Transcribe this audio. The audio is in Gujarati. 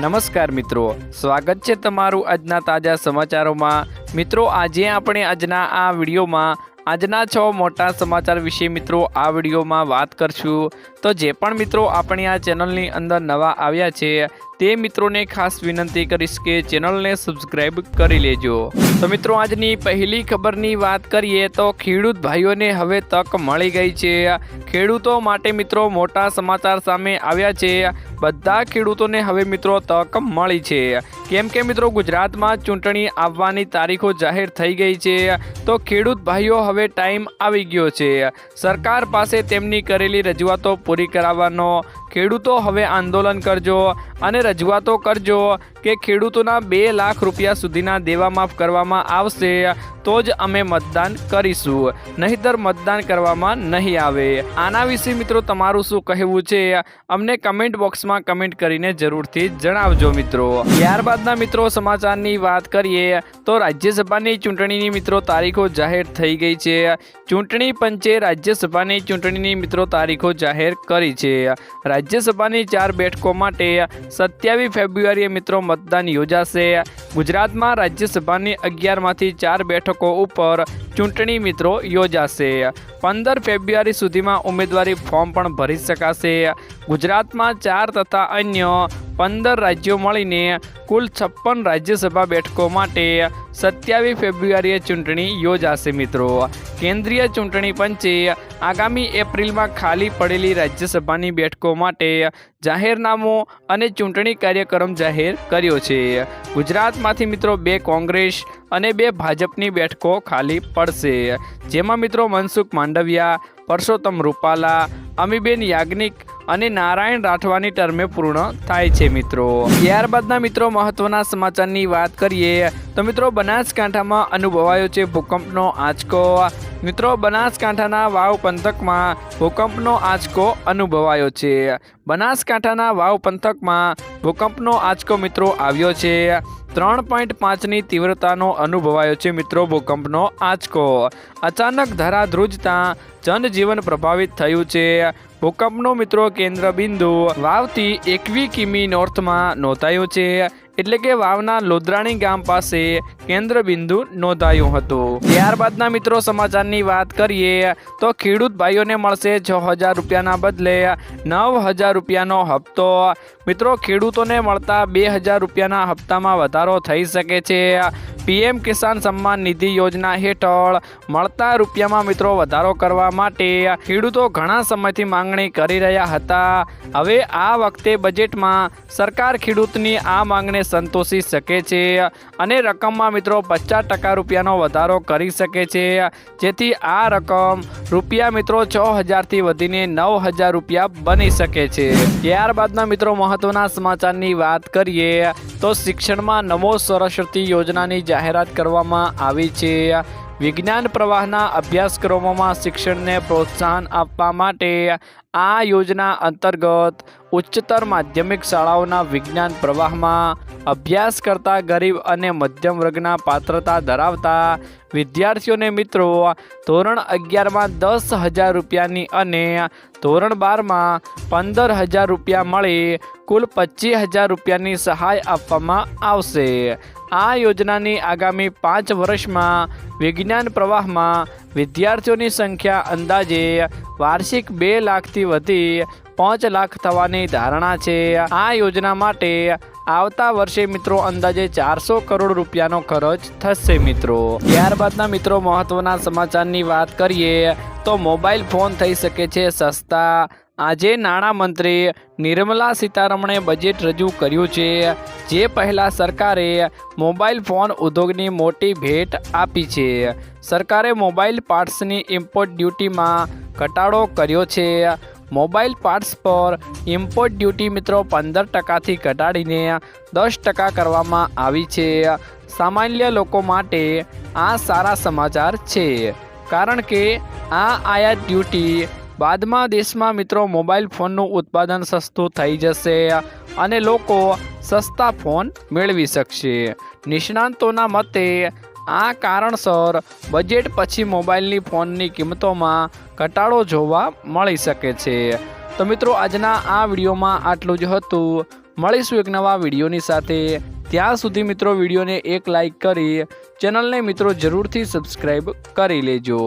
નમસ્કાર મિત્રો, સ્વાગત છે તમારું આજના તાજા સમાચારોમાં. મિત્રો, આજે આપણે આજના આ વિડીયોમાં, આજના છ મોટા સમાચાર વિશે મિત્રો આ વિડીયોમાં વાત કરશું. તો જે પણ મિત્રો આપણી આ ચેનલની અંદર નવા આવ્યા છે તે મિત્રોને ખાસ વિનંતી કરીશ કે ચેનલને સબસ્ક્રાઈબ કરી લેજો. તો મિત્રો, આજની પહેલી ખબરની વાત કરીએ તો ખેડૂત ભાઈઓને હવે તક મળી ગઈ છે. ખેડૂતો માટે મિત્રો મોટા સમાચાર સામે આવ્યા છે. બધા ખેડૂતોને હવે મિત્રો તક મળી છે. કેમ કે મિત્રો, ગુજરાતમાં ચૂંટણી આવવાની તારીખો જાહેર થઈ ગઈ છે. તો ખેડૂત ભાઈઓ હવે ટાઈમ આવી ગયો છે. સરકાર પાસે તેમની કરેલી રજૂઆતો પૂરી કરાવવાનો. ખેડૂતો હવે આંદોલન કરજો અને રજૂઆતો કરજો કે ખેડૂતોના બે લાખ રૂપિયા સુધીના દેવા માફ કરવામાં આવશે. તો જ અમે મતદાન કરીશું. નહીંતર મતદાન કરવામાં નહીં આવે. આના વિશે મિત્રો તમારું શું કહેવું છે? અમને કમેન્ટ બોક્સમાં કમેન્ટ કરીને જરૂરથી જણાવજો મિત્રો. ત્યારબાદના મિત્રો સમાચારની વાત કરીએ, તો રાજ્યસભાની ચૂંટણીની મિત્રો તારીખો જાહેર થઈ ગઈ છે. ચૂંટણી પંચે રાજ્યસભાની ચૂંટણીની મિત્રો તારીખો જાહેર કરી છે. રાજ્યસભાની ચાર બેઠકો માટે સત્યાવીસ ફેબ્રુઆરીએ મિત્રો મતદાન યોજાશે. ગુજરાતમાં રાજ્યસભાની અગિયારમાંથી ચાર બેઠકો ઉપર ચૂંટણી મિત્રો યોજાશે. પંદર ફેબ્રુઆરી સુધીમાં ઉમેદવારી ફોર્મ પણ ભરી શકાશે. ગુજરાતમાં ચાર તથા અન્ય પંદર રાજ્યો મળીને કુલ છપ્પન રાજ્યસભા બેઠકો માટે સત્યાવીસ ફેબ્રુઆરીએ ચૂંટણી યોજાશે મિત્રો. કેન્દ્રીય ચૂંટણી પંચે આગામી એપ્રિલમાં ખાલી પડેલી રાજ્યસભાની બેઠકો માટે જાહેરનામું અને ચૂંટણી કાર્યક્રમ જાહેર કર્યો છે. ગુજરાતમાંથી મિત્રો બે કોંગ્રેસ અને બે ભાજપની બેઠકો ખાલી પડશે. જેમાં મિત્રો મનસુખ માંડવિયા, પરસોત્તમ રૂપાલા, અમીબેન યાજ્ઞિક અને નારાયણ રાઠવાની ટર્મે પૂર્ણ થાય છે મિત્રો. ત્યારબાદના મિત્રો મહત્વના સમાચારની વાત કરીએ, તો મિત્રો બનાસકાંઠામાં અનુભવાયો છે ભૂકંપનો આંચકો. મિત્રો બનાસકાંઠાના વાવ પંથકમાં ભૂકંપનો આંચકો અનુભવાયો છે. બનાસકાંઠાના વાવ પંથકમાં ભૂકંપનો આંચકો મિત્રો આવ્યો છે. ત્રણ પોઈન્ટ પાંચની તીવ્રતાનો અનુભવાયો છે મિત્રો ભૂકંપનો આંચકો. અચાનક ધરાધ્રુજતા જનજીવન પ્રભાવિત થયું છે. ભૂકંપનો મિત્રો કેન્દ્ર બિંદુ વાવથી એકવી કિમી નોર્થમાં નોંધાયો છે. એટલે કે વાવના લોદ્રાણી ગામ પાસે કેન્દ્ર બિંદુ નોંધાયું હતું. ત્યારબાદના મિત્રો સમાચારની વાત કરીએ, તો ખેડૂત ભાઈઓને મળશે છ હજાર રૂપિયાના બદલે નવ હજાર રૂપિયાનો હપ્તો. મિત્રો, ખેડૂતોને મળતા બે હજાર રૂપિયાના હપ્તામાં વધારો થઈ શકે છે. પીએમ કિસાન સન્માન નિધિ યોજના હેઠળ મળતા રૂપિયામાં મિત્રો વધારો કરવા માટે ખેડૂતો ઘણા સમયથી માંગણી કરી રહ્યા હતા. હવે આ વખતે બજેટમાં સરકાર ખેડૂતની આ માંગને સંતોષી શકે છે અને રકમમાં મિત્રો પચાસ ટકા રૂપિયાનો વધારો કરી શકે છે. જેથી આ રકમ રૂપિયા મિત્રો છ હજારથી વધીને નવ હજાર રૂપિયા બની શકે છે. ત્યારબાદના મિત્રો મહત્વના સમાચારની વાત કરીએ તો શિક્ષણમાં નમો સરસ્વતી યોજનાની જાહેરાત કરવામાં આવી છે. વિજ્ઞાન પ્રવાહના અભ્યાસક્રમોમાં શિક્ષણને પ્રોત્સાહન આપવા માટે આ યોજના અંતર્ગત ઉચ્ચતર માધ્યમિક શાળાઓના વિજ્ઞાન પ્રવાહમાં અભ્યાસ કરતા ગરીબ અને મધ્યમ વર્ગના પાત્રતા ધરાવતા વિદ્યાર્થીઓને મિત્રો ધોરણ અગિયારમાં દસ હજાર રૂપિયાની અને ધોરણ બારમાં પંદર હજાર રૂપિયા મળી કુલ પચીસ હજાર રૂપિયાની સહાય આપવામાં આવશે. આ યોજનાની આગામી પાંચ વર્ષમાં વિજ્ઞાન પ્રવાહમાં વિદ્યાર્થીઓની સંખ્યા અંદાજે વાર્ષિક બે લાખથી વધી પાંચ લાખ થવાની ધારણા છે. આ યોજના માટે આવતા વર્ષે મિત્રો અંદાજે ચારસો કરોડ રૂપિયાનો ખર્ચ થશે મિત્રો. ત્યારબાદના મિત્રો મહત્વના સમાચારની વાત કરીએ તો મોબાઈલ ફોન થઈ શકે છે સસ્તા આજે નાણામંત્રી નિર્મલા સીતારમણે બજેટ રજૂ કર્યું છે. જે પહેલાં સરકારે મોબાઈલ ફોન ઉદ્યોગની મોટી ભેટ આપી છે. સરકારે મોબાઈલ પાર્ટ્સની ઇમ્પોર્ટ ડ્યુટીમાં ઘટાડો કર્યો છે. મોબાઈલ પાર્ટ્સ પર ઇમ્પોર્ટ ડ્યુટી મિત્રો પંદર ટકાથી ઘટાડીને દસ ટકા કરવામાં આવી છે. સામાન્ય લોકો માટે આ સારા સમાચાર છે. કારણ કે આ આયાત ડ્યુટી બાદમાં દેશમાં મિત્રો મોબાઈલ ફોનનું ઉત્પાદન સસ્તું થઈ જશે અને લોકો સસ્તા ફોન મેળવી શકશે. નિષ્ણાંતોના મતે, આ કારણસર બજેટ પછી મોબાઈલની ફોનની કિંમતોમાં ઘટાડો જોવા મળી શકે છે. તો મિત્રો, આજના આ વિડીયોમાં આટલું જ હતું. મળીશું એક નવા વિડીયોની સાથે. ત્યાં સુધી મિત્રો, વિડીયોને એક લાઈક કરી ચેનલને મિત્રો જરૂરથી સબસ્ક્રાઈબ કરી લેજો.